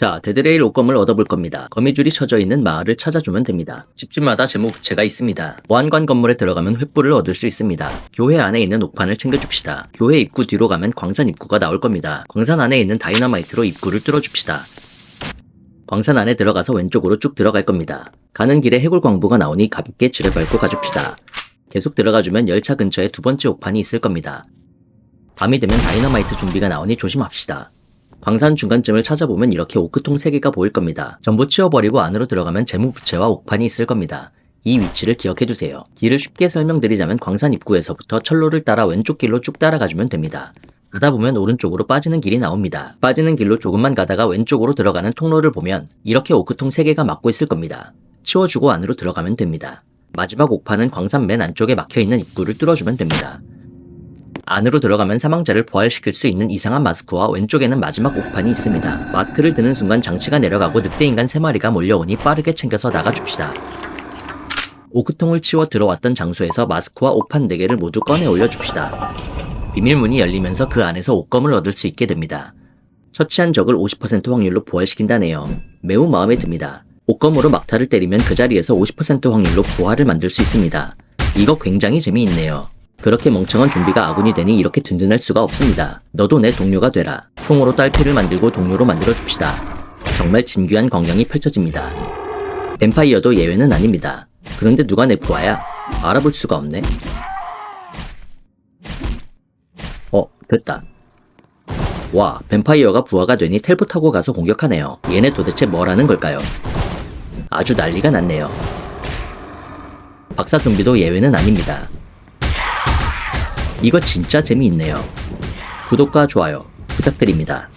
자, 데드레일 옷검을 얻어볼 겁니다. 거미줄이 쳐져 있는 마을을 찾아주면 됩니다. 집집마다 제목부채가 있습니다. 보안관 건물에 들어가면 횃불을 얻을 수 있습니다. 교회 안에 있는 옥판을 챙겨줍시다. 교회 입구 뒤로 가면 광산 입구가 나올 겁니다. 광산 안에 있는 다이너마이트로 입구를 뚫어줍시다. 광산 안에 들어가서 왼쪽으로 쭉 들어갈 겁니다. 가는 길에 해골 광부가 나오니 가볍게 지를 밟고 가줍시다. 계속 들어가주면 열차 근처에 두 번째 옥판이 있을 겁니다. 밤이 되면 다이너마이트 좀비가 나오니 조심합시다. 광산 중간쯤을 찾아보면 이렇게 오크통 3개가 보일 겁니다. 전부 치워버리고 안으로 들어가면 재무부채와 옥판이 있을 겁니다. 이 위치를 기억해두세요. 길을 쉽게 설명드리자면 광산 입구에서부터 철로를 따라 왼쪽 길로 쭉 따라가주면 됩니다. 가다 보면 오른쪽으로 빠지는 길이 나옵니다. 빠지는 길로 조금만 가다가 왼쪽으로 들어가는 통로를 보면 이렇게 오크통 3개가 막고 있을 겁니다. 치워주고 안으로 들어가면 됩니다. 마지막 옥판은 광산 맨 안쪽에 막혀있는 입구를 뚫어주면 됩니다. 안으로 들어가면 사망자를 부활시킬 수 있는 이상한 마스크와 왼쪽에는 마지막 옥판이 있습니다. 마스크를 드는 순간 장치가 내려가고 늑대인간 3마리가 몰려오니 빠르게 챙겨서 나가줍시다. 오크통을 치워 들어왔던 장소에서 마스크와 옥판 4개를 모두 꺼내 올려줍시다. 비밀문이 열리면서 그 안에서 옥검을 얻을 수 있게 됩니다. 처치한 적을 50% 확률로 부활시킨다네요. 매우 마음에 듭니다. 옥검으로 막타를 때리면 그 자리에서 50% 확률로 부활을 만들 수 있습니다. 이거 굉장히 재미있네요. 그렇게 멍청한 좀비가 아군이 되니 이렇게 든든할 수가 없습니다. 너도 내 동료가 되라. 총으로 딸피를 만들고 동료로 만들어 줍시다. 정말 진귀한 광경이 펼쳐집니다. 뱀파이어도 예외는 아닙니다. 그런데 누가 내 부하야? 알아볼 수가 없네. 어, 됐다. 와, 뱀파이어가 부하가 되니 텔포 타고 가서 공격하네요. 얘네 도대체 뭐라는 걸까요? 아주 난리가 났네요. 박사 좀비도 예외는 아닙니다. 이거 진짜 재미있네요. 구독과 좋아요 부탁드립니다.